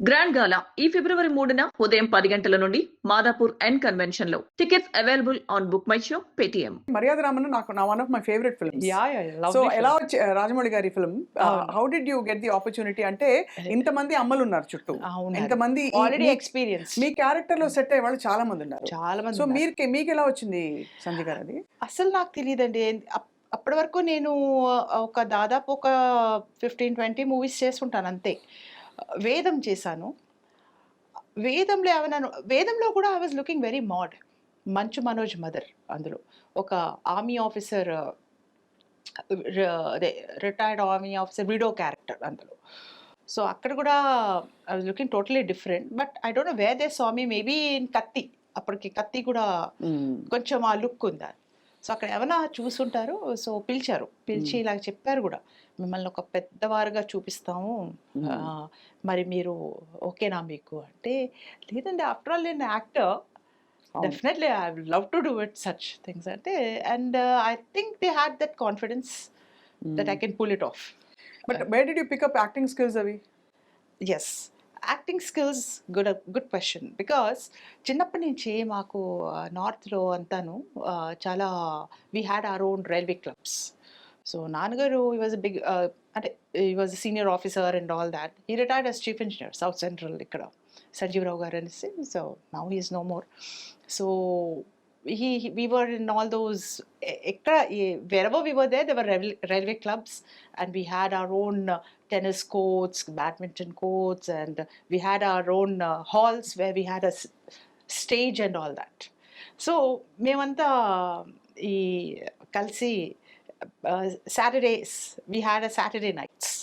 Grand గాలా ఈ ఫిబ్రవరి మూడున ఉదయం పది గంటల నుండి Madhapur N కన్వెన్షన్లో. Tickets available on book my show Paytm Maryada Ramanna నాకు నా one of my favourite yeah so ఎలా వచ్చి రాజమౌళి గారి film. How did you get the opportunity అంటే ఇంతమంది అమ్మలు ఉన్నారు చుట్టూ. ఇంతమంది ఆల్రెడీ ఎక్స్పీరియన్స్ మీ క్యారెక్టర్లో సెట్ అయ్యే వాళ్ళు చాలా మంది ఉన్నారు. చాలా మంది సో. మీరు మీకు ఎలా వచ్చింది సంజయ్ గారు అది అసలు నాకు తెలియదండి అప్పటి వరకు నేను ఒక దాదాపు ఒక ఫిఫ్టీన్ ట్వంటీ మూవీస్ చేస్తుంటాను అంతే. వేదం చేశాను. వేదంలో ఏమైనా వేదంలో కూడా I was looking very mad Manchu Manoj mother అందులో. ఒక ఆర్మీ ఆఫీసర్ అదే retired army officer widow character అందులో. సో అక్కడ కూడా I was looking totally different but I don't know way they Swamy maybe in Kathi. అప్పటికి కత్తి కూడా కొంచెం ఆ లుక్ ఉందా? సో అక్కడ ఏమైనా చూసుంటారు సో పిలిచారు. పిలిచి. ఇలా చెప్పారు కూడా. మిమ్మల్ని ఒక పెద్దవారుగా చూపిస్తాము. మరి మీరు ఓకేనా మీకు? అంటే లేదండి ఆఫ్టర్ ఆల్ నేను actor. Definitely I love to do it such things అంటే and I think they had that confidence that I can pull it off but way did you pick up acting skills అవి yes acting skills good good question because చిన్నప్పటి నుంచి మాకు నార్త్లో అంతాను చాలా we had our own railway clubs so నాన్నగారు he was big అంటే he was senior officer and all that he retired as chief engineer south central ఇక్కడ. సంజీవరావు గారు అనేసి so now he's no more so he he- we were in all ఎక్కడ ఏ- wherever they there railway clubs and we had our own tennis courts badminton courts and we had our own uh, halls where we had a s- stage and all that. So మేమంతా ఈ కలిసి Saturdays we had a Saturday nights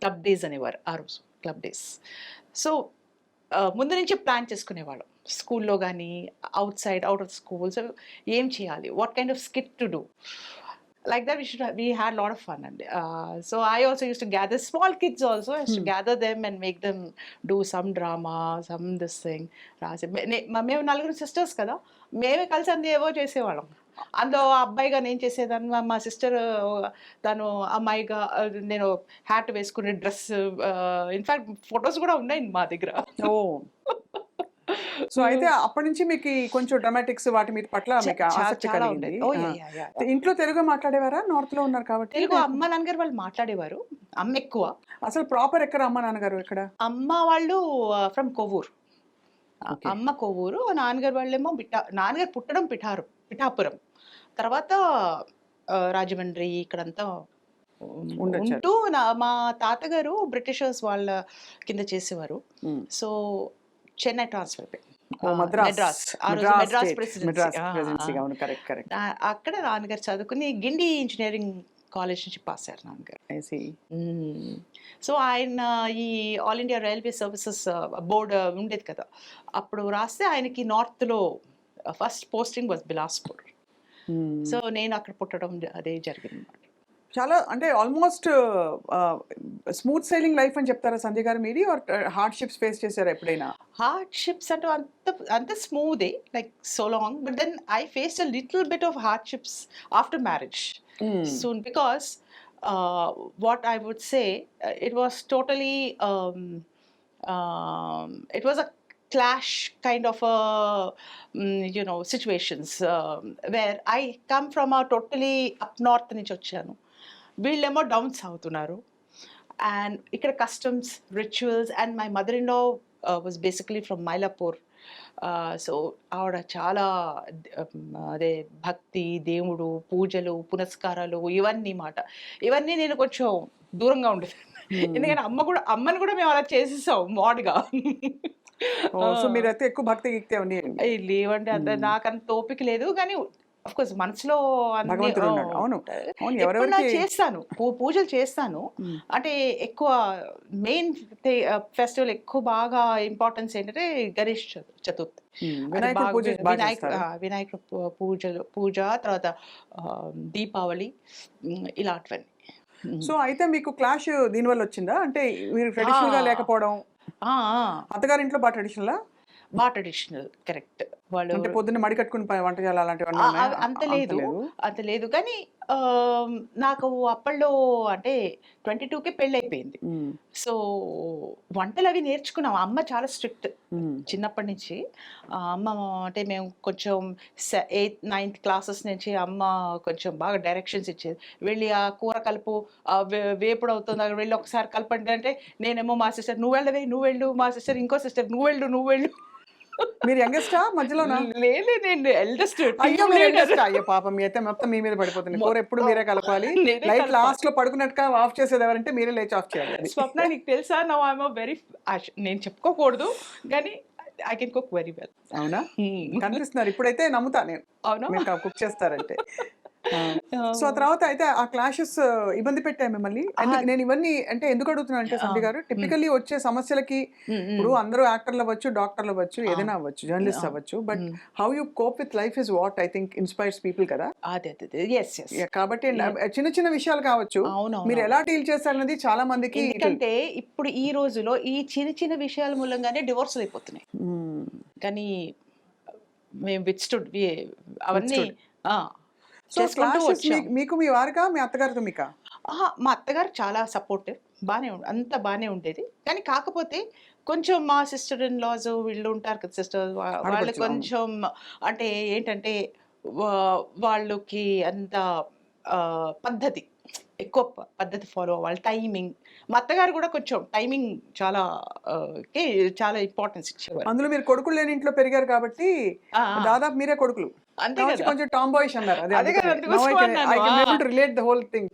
club days అనేవారు ఆ రోజు club days so ముందు నుంచి plan చేసుకునేవాళ్ళం. స్కూల్లో కానీ outside out of schools ఏం చేయాలి? What kind of skit to do like that we should have, we had a lot of fun and uh, so i also used to gather small kids also i used to gather them and make them do some drama some this thing మేము నలుగురు sisters కదా మేమే కలిసి అంది ఏవో చేసేవాళ్ళం అందులో ఆ అబ్బాయిగా నేను చేసేదాన్ని మా- సిస్టర్ తను అమ్మాయిగా నేను హ్యాట్ వేసుకునే డ్రెస్ ఇన్ఫాక్ట్ ఫొటోస్ కూడా ఉన్నాయి మా దగ్గర ఓ సో అయితే అప్పటి నుంచి మీకు కొంచెం డ్రామాటిక్స్ వాటి మీద పట్ల మీకు ఆసక్తి కలిగింది. ఇంట్లో తెలుగు మాట్లాడేవారా? నార్త్లో ఉన్నారు కాబట్టి? తెలుగు అమ్మ నాన్నగారు వాళ్ళు మాట్లాడేవారు. అమ్మ ఎక్కువ. అసలు ప్రాపర్ ఎక్కడ అమ్మ నాన్నగారు ఎక్కడ? అమ్మ వాళ్ళు ఫ్రమ్ కొవ్వూరు. అమ్మ కొవ్వూరు నాన్నగారు వాళ్ళేమో పిఠా నాన్నగారు పుట్టడం పిఠారు పిఠాపురం. తర్వాత రాజమండ్రి ఇక్కడంతా. ఉంటూ నా మా తాతగారు బ్రిటిషర్స్ వాళ్ళ కింద చేసేవారు. సో చెన్నై ట్రాన్స్ఫర్ అక్కడ నాన్నగారు చదువుకుని గిండి ఇంజనీరింగ్ కాలేజ్ నుంచి పాస్ అయ్యారు నాన్నగారు. సో ఆయన ఈ all India railway services board ఉండేది కదా. అప్పుడు రాస్తే ఆయనకి నార్త్లో first posting was Bilaspur so నేను అక్కడ పుట్టడం అదే జరిగింది అనమాట చాలా అంటే ఆల్మోస్ట్ స్మూత్ సైలింగ్ లైఫ్ అని చెప్తారా సంధ్య గారు మీరు హార్డ్షిప్స్ ఫేస్ చేశారు ఎప్పుడైనా? హార్డ్షిప్స్ అంటే అంత అంత smooth like so long but then I face a little bit of hardships after marriage soon because what I would say it was totally it was a clash kind of you know situations where I come from a totally up north నుంచి వచ్చాను. వీళ్ళేమో down అవుతున్నారు and ఇక్కడ customs rituals and my mother in law was basically from Mylapore so ఆవిడ చాలా um, అదే భక్తి దేవుడు పూజలు పునస్కారాలు ఇవన్నీ మాట. ఇవన్నీ నేను కొంచెం దూరంగా ఉండేది ఎందుకంటే అమ్మ కూడా అమ్మని కూడా మేము అలా చేసేసాం మోడ్గా. సో మీరైతే ఎక్కువ భక్తి గిక్తే లేవండి అంత Hmm. నాకు అంత ఓపిక లేదు. కానీ కోర్స్ మనసులో. అవును. చేస్తాను పూజలు చేస్తాను. అంటే ఎక్కువ మెయిన్ ఫెస్టివల్ ఎక్కువ బాగా ఇంపార్టెన్స్ ఏంటంటే గణేష్ చతు- చతుర్థి వినాయక వినాయక పూజలు పూజ తర్వాత దీపావళి ఇలాంటివన్నీ. సో అయితే మీకు క్లాష్ దీనివల్ల వచ్చిందా అంటే మీరు ట్రెడిషనల్గా. లేకపోవడం అత్తగారింట్లో బాగా ట్రెడిషనల్ బాగా ట్రెడిషనల్ కరెక్ట్ వాళ్ళు అంటే పొద్దున్న మడి కట్టుకుని వంట చేయాలి అలాంటివన్నీ అంత లేదు అంత లేదు. కానీ నాకు అప్పట్లో అంటే ట్వంటీ టూకే పెళ్ళి అయిపోయింది సో వంటలు అవి నేర్చుకున్నాం. అమ్మ చాలా స్ట్రిక్ట్ చిన్నప్పటి నుంచి అమ్మ అంటే మేము కొంచెం ఎయిత్ నైన్త్ క్లాసెస్ నుంచి అమ్మ కొంచెం బాగా డైరెక్షన్స్ ఇచ్చేది. వెళ్ళి ఆ కూర కలుపు వేపుడు అవుతుంది అక్కడ వెళ్ళి ఒకసారి కలపండి అంటే నేనేమో మా సిస్టర్ నువ్వు వెళ్ళవే నువ్వు వెళ్ళు మా సిస్టర్ ఇంకో సిస్టర్ నువ్వు వెళ్ళు నువ్వు వెళ్ళు. మీరు యంగెస్టా మధ్యలోనా? లేదు నేను ఎల్డెస్ట్ అయ్యో మీరు ఆ? అయ్యో పాపం మీ అయితే మొత్తం మీ మీద పడిపోతుంది. కూర ఎప్పుడు మీరే కలపాలి. లైట్. లాస్ట్లో పడుకున్నట్టుగా ఆఫ్ చేసేది ఎవరంటే మీరే లేచి ఆఫ్ చేయాలి. స్వప్న నీకు తెలుసా? నవ్ ఐఎమ్ వెరీ నేను చెప్పుకోకూడదు కానీ I can cook very well. అవునా? కనిపిస్తున్నారు. ఇప్పుడైతే నమ్ముతా నేను. అవునా? కుక్ చేస్తారంటే. సో ఆ తర్వాత అయితే ఆ క్లాషెస్ ఇబ్బంది పెట్టాయి మిమ్మల్ని. నేను ఇవన్నీ అంటే ఎందుకు అడుగుతున్నాను అంటే సంధ్య గారు టిపికల్లీ వచ్చే సమస్యలకి ఇప్పుడు అందరూ యాక్టర్లు అవ్వచ్చు డాక్టర్లు అవ్వచ్చు ఏదైనా అవ్వచ్చు జర్నలిస్ట్ అవ్వచ్చు. But how you cope with life is what I think inspires people కదా. కాబట్టి చిన్న చిన్న విషయాలు కావచ్చు. మీరు ఎలా డీల్ చేస్తారన్నది చాలా మందికి ఎందుకంటే ఇప్పుడు ఈ రోజులో ఈ చిన్న చిన్న విషయాల మూలంగానే డివోర్స్ అయిపోతున్నాయి. కానీ మేము విత్స్టుడ్ అవన్నీ చేసుకుంటూ వచ్చాం. మీకు మీ వారికా మీ అత్తగారితో మీకా? ఆహా, మా అత్తగారు చాలా సపోర్టివ్ బాగానే అంత బాగానే ఉండేది. కానీ కాకపోతే కొంచెం మా సిస్టర్ ఇన్ లాస్ వీళ్ళు ఉంటారు కదా సిస్టర్ వాళ్ళు. కొంచెం అంటే ఏంటంటే వాళ్ళకి అంత పద్ధతి ఎక్కువ పద్ధతి ఫాలో అవ్వాలి. టైమింగ్ మా అత్తగారు కూడా కొంచెం టైమింగ్ చాలా చాలా ఇంపార్టెన్స్ ఇచ్చేవారు. అందులో మీరు కొడుకులు లేని ఇంట్లో పెరిగారు కాబట్టి దాదాపు మీరే కొడుకులు. అంతే కదా. కొంచెం టామ్ బాయ్స్ అన్నారు. అదే కదా. రిలేట్ ద హోల్ థింగ్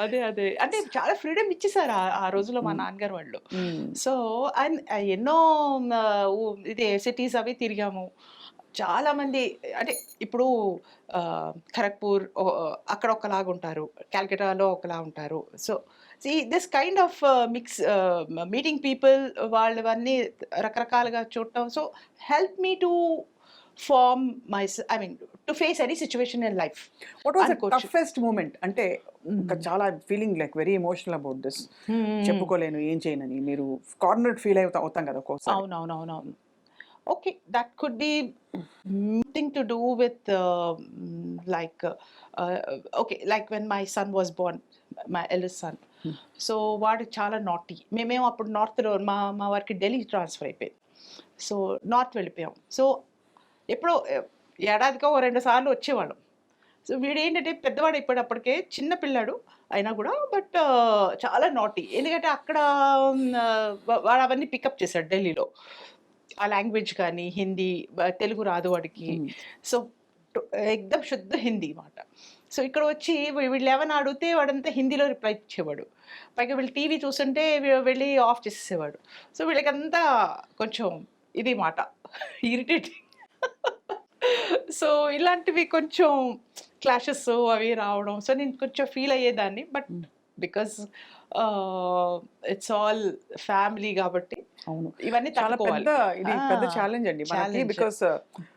అదే అదే. అంటే చాలా ఫ్రీడమ్ ఇచ్చేసారు ఆ- ఆ రోజులో మా నాన్నగారు వాళ్ళు. సో అండ్ ఎన్నో ఇది సిటీస్ అవి తిరిగాము. చాలా మంది అంటే ఇప్పుడు ఖరగ్పూర్ అక్కడ ఒకలాగా ఉంటారు. క్యాల్కటాలో ఒకలా ఉంటారు. So see this kind of mix meeting people వాళ్ళవన్నీ రకరకాలుగా చూడటం. So help me to form my I mean to face any situation in life what was. Toughest moment అంటే ఇంకా చాలా feeling like very emotional about this చెప్పుకోలేను ఏం చేయనని మీరు corner feel అవుతా అవుతాం కదా ఒక్కోసారి. అవునవునవునవును. Okay that could be thing to do with like okay like when my son was born my eldest son so వాడు చాలా నాటీ మేమేమో అప్పుడు నార్త్లో మా మా వారికి ఢిల్లీ ట్రాన్స్ఫర్ అయిపోయింది. సో నార్త్ వెళ్ళిపోయాం. సో ఎప్పుడో ఏడాదికో ఓ రెండు సార్లు వచ్చేవాళ్ళం. సో వీడు ఏంటంటే పెద్దవాడు అయిపోయేటప్పటికే చిన్న పిల్లాడు అయినా కూడా బట్ చాలా నాటీ. ఎందుకంటే అక్కడ వాడు అవన్నీ పికప్ చేశాడు ఢిల్లీలో. ఆ లాంగ్వేజ్ కానీ హిందీ తెలుగు రాదు వాడికి. సో ఎక్దమ్ శుద్ధ హిందీ మాట. సో ఇక్కడ వచ్చి వీళ్ళు ఏమైనా అడిగితే వాడంతా హిందీలో రిప్లై ఇచ్చేవాడు. పైగా వీళ్ళు టీవీ చూస్తుంటే వెళ్ళి ఆఫ్ చేసేసేవాడు. సో వీళ్ళకంతా కొంచెం ఇది మాట. ఇరిటేటింగ్ సో ఇలాంటివి కొంచెం క్లాషెస్ అవి రావడం సో నేను కొంచెం ఫీల్ అయ్యేదాన్ని but because it's all family కాబట్టి అవును ఇవన్నీ చాలా. పెద్ద ఇది పెద్ద ఛాలెంజ్ అండి. బికాస్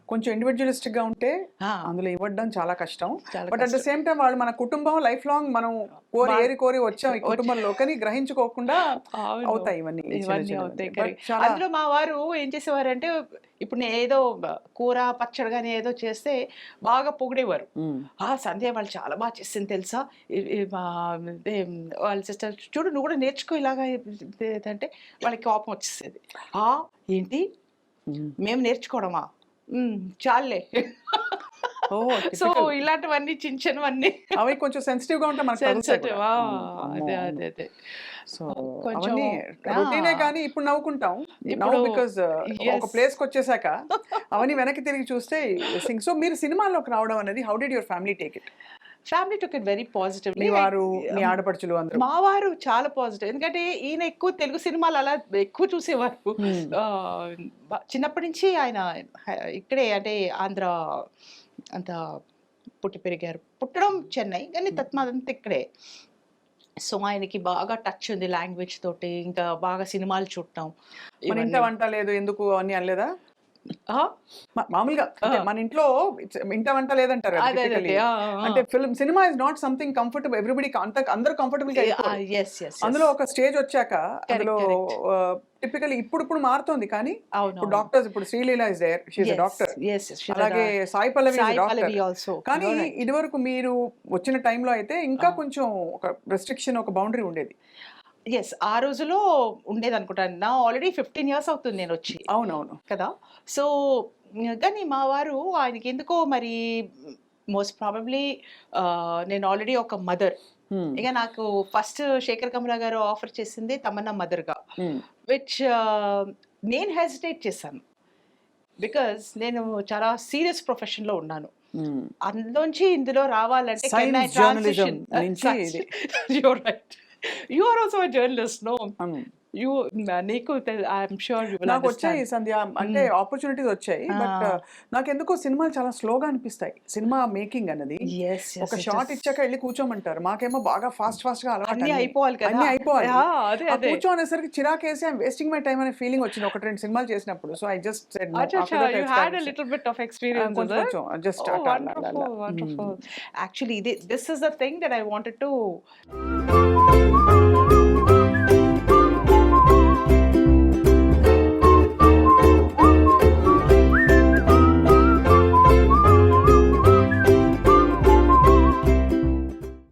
కొంచెం ఇండివిజువలిస్టిక్గా ఉంటే అందులో ఇవ్వడం చాలా కష్టం. But at the. Same time వాళ్ళు మన కుటుంబం లైఫ్ లాంగ్ మనం కోరి ఏరి కోరి వచ్చాం ఈ కుటుంబంలో కానీ గ్రహించుకోకుండా. అవుతాయి ఇవన్నీ అందులో మా వారు ఏం చేసేవారంటే ఇప్పుడు నేను ఏదో కూర పచ్చడి కానీ ఏదో చేస్తే బాగా పొగిడేవారు. ఆ సంధ్య వాళ్ళు చాలా బాగా చేసింది తెలుసా? వాళ్ళ సిస్టర్ చూడు నువ్వు కూడా నేర్చుకో ఇలాగా అంటే వాళ్ళకి కోపం వచ్చేసేది. ఆ ఏంటి. మేము నేర్చుకోవడమా? "ఉమ్, చాలులే ఓ, సో. ఇలాంటివన్నీ చిన్న చిన్నవన్నీ అవి కొంచెం సెన్సిటివ్గా ఉంటాయి మనకు సెన్సిటివ్. అదే. అదే అదే సో కొంచెం. రొటీనే కానీ ఇప్పుడు నవ్వుకుంటాం నవ్వు ఇప్పుడు, బికాస్ ఒక. ప్లేస్కి వచ్చేసాక అవన్నీ వెనక్కి తిరిగి చూస్తే సింగ్ సో మీరు సినిమాల్లోకి రావడం అనేది how did your family take it family took it very positive మీ వారు మీ ఆడపడుచులు అందరూ. మా వారు చాలా పాజిటివ్ ఎందుకంటే ఈయన ఎక్కువ తెలుగు సినిమాలు అలా ఎక్కువ చూసేవారు. Hmm. చిన్నప్పటి నుంచి ఆయన ఇక్కడే అంటే ఆంధ్ర అంత పుట్టి పెరిగారు. పుట్టడం చెన్నై కానీ తత్మాదంతా ఇక్కడే. సో ఆయనకి బాగా టచ్ ఉంది లాంగ్వేజ్ తోటి ఇంకా బాగా సినిమాలు చూడటం. ఇవన్నీ. వంట లేదు ఎందుకు అని అనలేదా? మామూలుగా. మన ఇంట్లో ఇంట వంట లేదంటారు. అంటే film cinema is not something comfortable everybody అంత అందరూ కంఫర్టబుల్ అందులో ఒక స్టేజ్ వచ్చాక అందులో. టిపికల్ ఇప్పుడు ఇప్పుడు మారుతోంది కానీ డాక్టర్స్ ఇప్పుడు Sreeleela is there she doctor అలాగే సాయి పల్లవి కానీ ఇదివరకు మీరు వచ్చిన టైంలో అయితే ఇంకా కొంచెం ఒక రెస్ట్రిక్షన్ ఒక బౌండరీ ఉండేది. ఎస్ ఆ రోజులో ఉండేది అనుకుంటాను నా ఆల్రెడీ ఫిఫ్టీన్ ఇయర్స్ అవుతుంది నేను వచ్చి అవునవును. కదా? సో కానీ మా వారు ఆయనకి ఎందుకో మరి మోస్ట్ ప్రాబబ్లీ నేను ఆల్రెడీ ఒక మదర్ Hmm. ఇక నాకు ఫస్ట్ శేఖర్ కమలా గారు ఆఫర్ చేసింది తమన్నా మదర్గా Hmm. విచ్ నేను హెసిటేట్ చేశాను. బికాజ్ నేను చాలా సీరియస్ ప్రొఫెషన్లో ఉన్నాను. Hmm. అందులోంచి ఇందులో రావాలంటే Science journalism నుంచి ఇది. You're right you Hmm. You నీకు ఐఎమ్ షూర్ యు నాకు వచ్చాయి సంధ్య. అంటే ఆపర్చునిటీస్ వచ్చాయి బట్ Ah. నాకు ఎందుకో సినిమాలు చాలా స్లోగా అనిపిస్తాయి. సినిమా మేకింగ్ అన్నది ఒక షాట్ ఇచ్చాక వెళ్ళి కూర్చోమంటారు. మాకేమో బాగా ఫాస్ట్ ఫాస్ట్గా అలవాటు. అయిపోవాలి అన్ని అయిపోవాలి. కూర్చోనేసరికి చిరాకేసి ఐమ్ వేస్టింగ్ మై టైం అనే ఫీలింగ్ వచ్చింది. ఒక రెండు సినిమాలు చేసినప్పుడు. So I just just Oh, wonderful, wonderful. Actually, thi- this is the thing